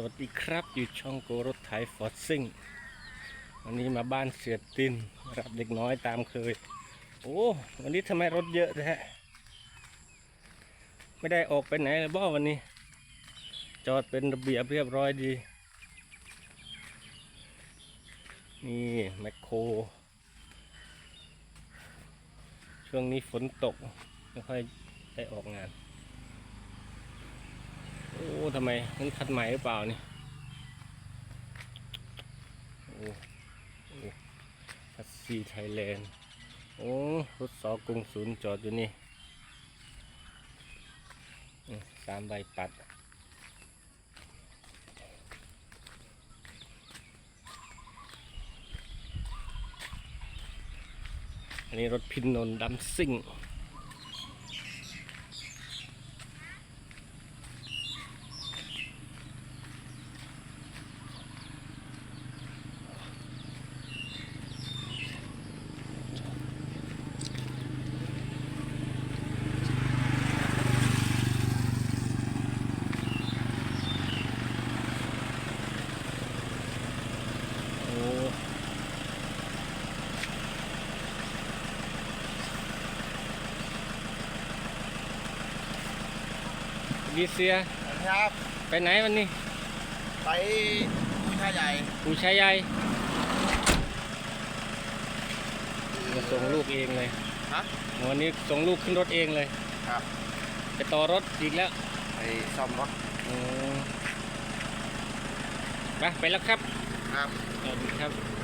สวัสดีครับอยู่ช่องโกรถไถฟอร์ซิ่งวันนี้มาบ้านเสือตินรับเด็กน้อยตามเคย โอ้วันนี้ทำไมรถเยอะแท้ไม่ได้ออกไปไหนเลยบ่วันนี้ จอดเป็นระเบียบเรียบร้อยดี นี่แมคโคร ช่วงนี้ฝนตก ไม่ค่อยได้ออกงาน โอ้ทำไมมันคันใหม่หรือเปล่านี่โอ้โอ้พัสซีไทยแลนด์โอ้รถสอกรุงศูนย์จอดอยู่นี่สามใบปัดอันนี้รถพินนนดัมซิ่ง ดีเซีย ครับไปไหนวันนี้ ไปผู้ชายใหญ่กูชายใหญ่มาส่งลูกเองเลยฮะวันนี้ส่งลูกขึ้นรถเองเลย ครับ ไปต่อรถอีกแล้ว ไปซ่อมรถอืมไปไปแล้วครับ ครับสวัสดีครับ